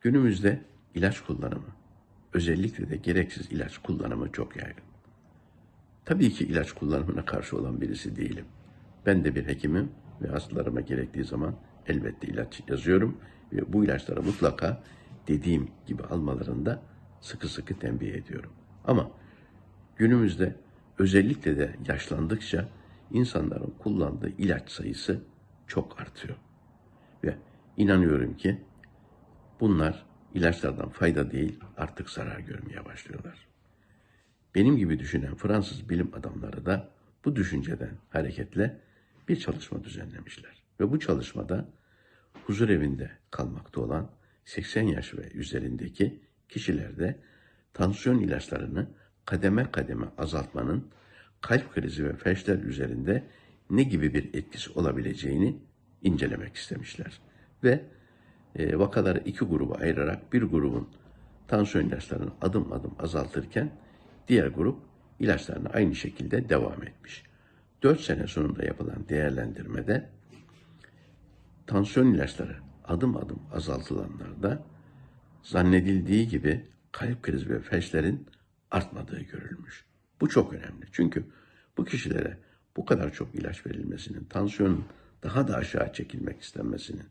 Günümüzde ilaç kullanımı, özellikle de gereksiz ilaç kullanımı çok yaygın. Tabii ki ilaç kullanımına karşı olan birisi değilim. Ben de bir hekimim ve hastalarıma gerektiği zaman elbette ilaç yazıyorum ve bu ilaçları mutlaka dediğim gibi almalarında sıkı sıkı tembih ediyorum. Ama günümüzde özellikle de yaşlandıkça insanların kullandığı ilaç sayısı çok artıyor. Ve inanıyorum ki bunlar ilaçlardan fayda değil artık zarar görmeye başlıyorlar. Benim gibi düşünen Fransız bilim adamları da bu düşünceden hareketle bir çalışma düzenlemişler. Ve bu çalışmada huzur evinde kalmakta olan 80 yaş ve üzerindeki kişilerde tansiyon ilaçlarını kademe kademe azaltmanın kalp krizi ve felçler üzerinde ne gibi bir etkisi olabileceğini incelemek istemişler. Ve e, vakaları iki gruba ayırarak bir grubun tansiyon ilaçlarını adım adım azaltırken diğer grup ilaçlarına aynı şekilde devam etmiş. 4 sene sonunda yapılan değerlendirmede tansiyon ilaçları adım adım azaltılanlarda zannedildiği gibi kalp krizi ve felçlerin artmadığı görülmüş. Bu çok önemli. Çünkü bu kişilere bu kadar çok ilaç verilmesinin, tansiyonun daha da aşağı çekilmek istenmesinin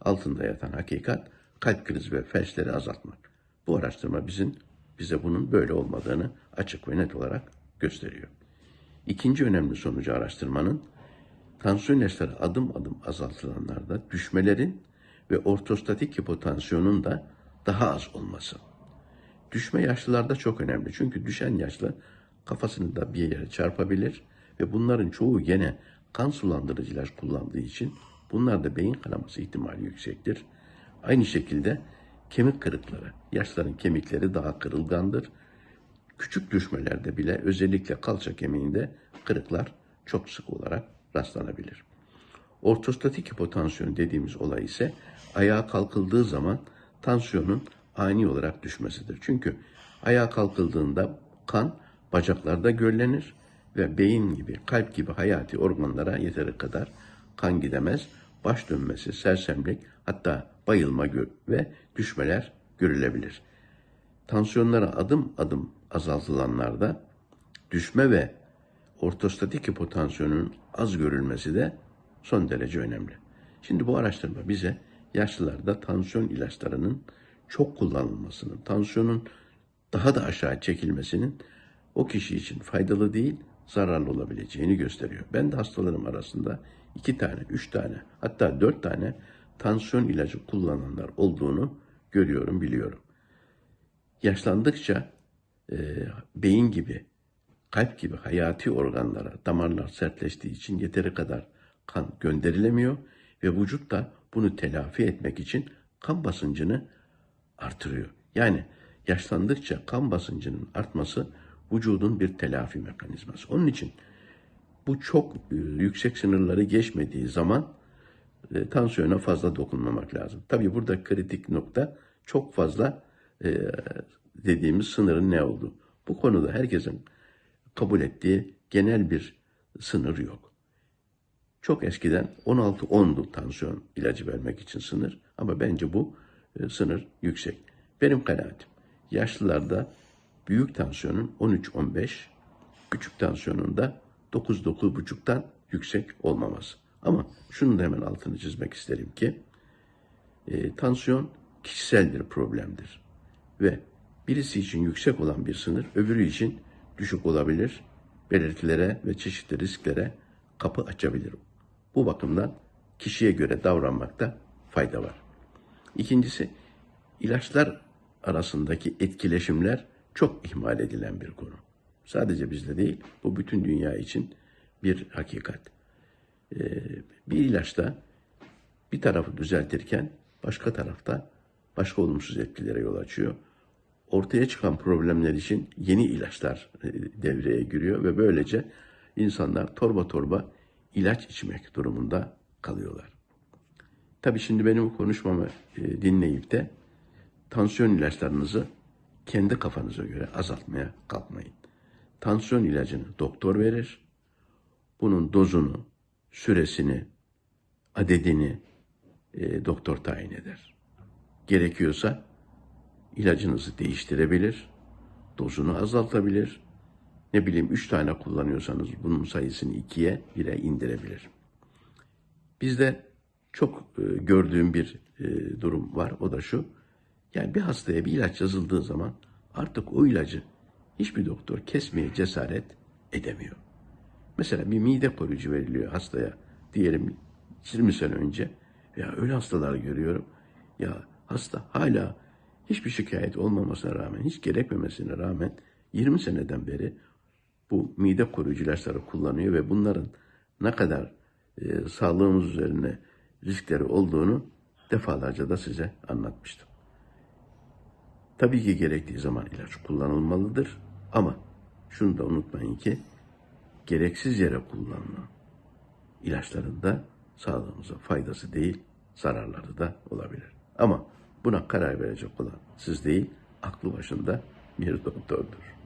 altında yatan hakikat kalp krizi ve felçleri azaltmak. Bu araştırma bizim bize bunun böyle olmadığını açık ve net olarak gösteriyor. İkinci önemli sonucu araştırmanın tansiyon ilaçları adım adım azaltılanlarda düşmelerin ve ortostatik hipotansiyonun da daha az olması. Düşme yaşlılarda çok önemli. Çünkü düşen yaşlı kafasını da bir yere çarpabilir ve bunların çoğu gene kan sulandırıcı ilaç kullandığı için bunlar da beyin kanaması ihtimali yüksektir. Aynı şekilde kemik kırıkları, yaşların kemikleri daha kırılgandır. Küçük düşmelerde bile özellikle kalça kemiğinde kırıklar çok sık olarak rastlanabilir. Ortostatik hipotansiyon dediğimiz olay ise ayağa kalkıldığı zaman tansiyonun ani olarak düşmesidir. Çünkü ayağa kalkıldığında kan bacaklarda göllenir ve beyin gibi, kalp gibi hayati organlara yeteri kadar kan gidemez. Baş dönmesi, sersemlik, hatta bayılma ve düşmeler görülebilir. Tansiyonlara adım adım azaltılanlarda düşme ve ortostatik hipotansiyonun az görülmesi de son derece önemli. Şimdi bu araştırma bize yaşlılarda tansiyon ilaçlarının çok kullanılmasının, tansiyonun daha da aşağı çekilmesinin o kişi için faydalı değil, zararlı olabileceğini gösteriyor. Ben de hastalarım arasında iki tane, üç tane, hatta dört tane tansiyon ilacı kullananlar olduğunu görüyorum, biliyorum. Yaşlandıkça e, beyin gibi, kalp gibi hayati organlara damarlar sertleştiği için yeteri kadar kan gönderilemiyor ve vücut da bunu telafi etmek için kan basıncını artırıyor. Yani yaşlandıkça kan basıncının artması vücudun bir telafi mekanizması. Onun için bu çok e, yüksek sınırları geçmediği zaman e, tansiyona fazla dokunmamak lazım. Tabii burada kritik nokta çok fazla e, dediğimiz sınırın ne olduğu. Bu konuda herkesin kabul ettiği genel bir sınır yok. Çok eskiden 16-10'du tansiyon ilacı vermek için sınır ama bence bu sınır yüksek. Benim kanaatim yaşlılarda büyük tansiyonun 13-15, küçük tansiyonun da 9-9,5'tan yüksek olmaması. Ama şunu da hemen altını çizmek isterim ki e, tansiyon kişisel bir problemdir. Ve birisi için yüksek olan bir sınır öbürü için düşük olabilir, belirtilere ve çeşitli risklere kapı açabilir. Bu bakımdan kişiye göre davranmakta fayda var. İkincisi, ilaçlar arasındaki etkileşimler çok ihmal edilen bir konu. Sadece bizde değil, bu bütün dünya için bir hakikat. Ee, bir ilaçta bir tarafı düzeltirken başka tarafta başka olumsuz etkilere yol açıyor. Ortaya çıkan problemler için yeni ilaçlar e, devreye giriyor ve böylece insanlar torba torba ilaç içmek durumunda kalıyorlar. Tabii şimdi benim konuşmamı e, dinleyip de tansiyon ilaçlarınızı kendi kafanıza göre azaltmaya kalkmayın. Tansiyon ilacını doktor verir. Bunun dozunu, süresini, adedini e, doktor tayin eder. Gerekiyorsa ilacınızı değiştirebilir, dozunu azaltabilir. Ne bileyim üç tane kullanıyorsanız bunun sayısını ikiye, bire indirebilir. Bizde çok e, gördüğüm bir e, durum var. O da şu. Yani bir hastaya bir ilaç yazıldığı zaman artık o ilacı hiçbir doktor kesmeye cesaret edemiyor. Mesela bir mide koruyucu veriliyor hastaya diyelim 20 sene önce. Ya öyle hastalar görüyorum. Ya hasta hala hiçbir şikayet olmamasına rağmen, hiç gerekmemesine rağmen 20 seneden beri bu mide koruyucu ilaçları kullanıyor ve bunların ne kadar e, sağlığımız üzerine riskleri olduğunu defalarca da size anlatmıştım. Tabii ki gerektiği zaman ilaç kullanılmalıdır ama şunu da unutmayın ki gereksiz yere kullanılan ilaçların da sağlığımıza faydası değil, zararları da olabilir. Ama buna karar verecek olan siz değil, aklı başında bir doktordur.